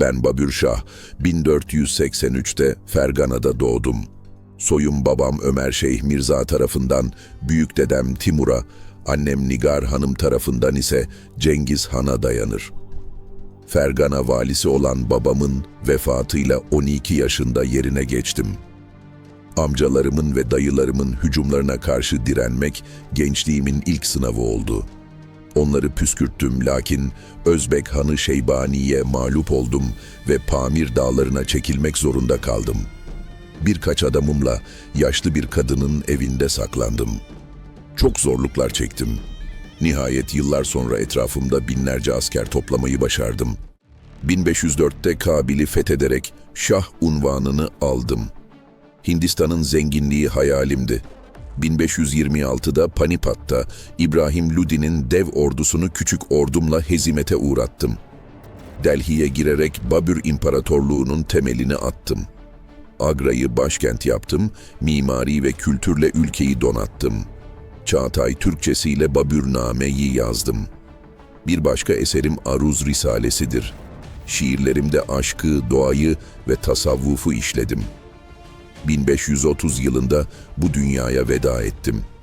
Ben Babür Şah, 1483'te Fergana'da doğdum. Soyum babam Ömer Şeyh Mirza tarafından, büyük dedem Timur'a, annem Nigar Hanım tarafından ise Cengiz Han'a dayanır. Fergana valisi olan babamın vefatıyla 12 yaşında yerine geçtim. Amcalarımın ve dayılarımın hücumlarına karşı direnmek gençliğimin ilk sınavı oldu. Onları püskürttüm lakin Özbek Hanı Şeybani'ye mağlup oldum ve Pamir dağlarına çekilmek zorunda kaldım. Birkaç adamımla yaşlı bir kadının evinde saklandım. Çok zorluklar çektim. Nihayet yıllar sonra etrafımda binlerce asker toplamayı başardım. 1504'te Kabil'i fethederek Şah unvanını aldım. Hindistan'ın zenginliği hayalimdi. 1526'da Panipat'ta İbrahim Ludi'nin dev ordusunu küçük ordumla hezimete uğrattım. Delhi'ye girerek Babür İmparatorluğu'nun temelini attım. Agra'yı başkent yaptım, mimari ve kültürle ülkeyi donattım. Çağatay Türkçesiyle Babürname'yi yazdım. Bir başka eserim Aruz Risalesidir. Şiirlerimde aşkı, doğayı ve tasavvufu işledim. 1530 yılında bu dünyaya veda ettim.''